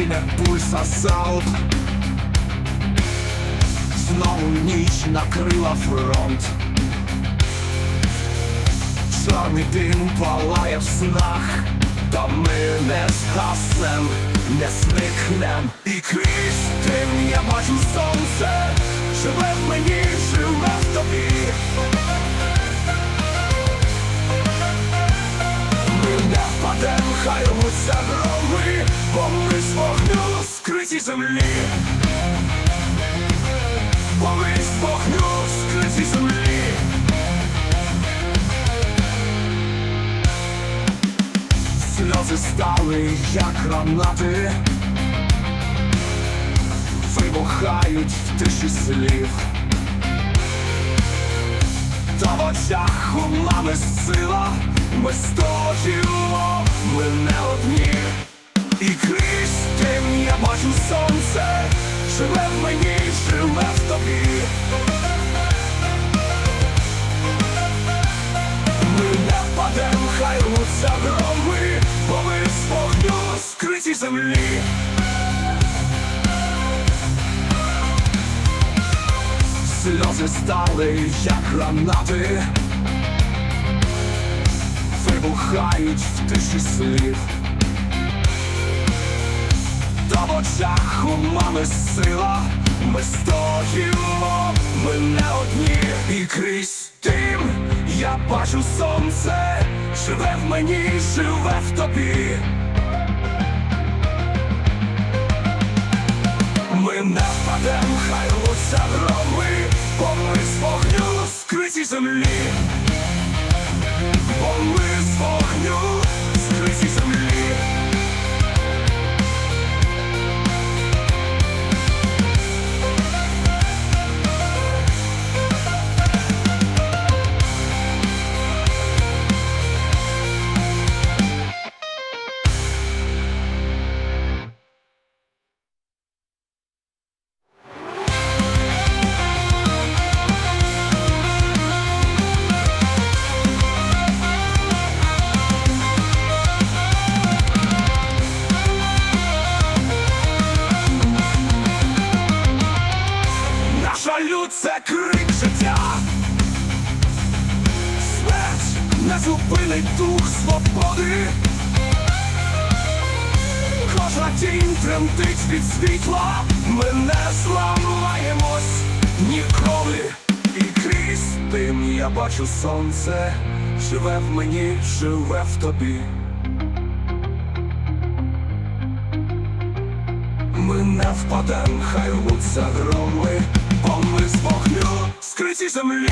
як пульса залп Знову ніч накрила фронт. Чорний дим палає в снах, та ми не згаснем, не зникнем. І крізь тим я бачу сонце, живе в мені, живе в тобі ми з вогню скриті землі. Бо ми з вогню скриті землі. Сльози стали, як гранати. Вибухають в тиші слів. Та в очах у мами сила. Ми стоїмо, ми не одні І крізь я бачу сонце Живе в мені, живе в тобі Ми не впадем, хай рвуться громи, бо ми з вогню скриті землі. Сльози стали, як гранати, вибухають в тиші слів. Очах у мами сила, ми стоїмо, ми не одні, і крізь тим я бачу сонце, живе в мені, живе в тобі. Ми не впадем, хай рвуться громи, бо ми з вогню скриті землі. Бо ми з вогню Зупинить дух свободи. Кожна тінь тремтить від світла. Ми не зламаємось ніколи. І крізь тим я бачу сонце. Живе в мені, живе в тобі. Ми не впадем, хай рвуться громи, бо ми з вогню скриті землі,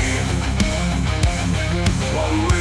бо ми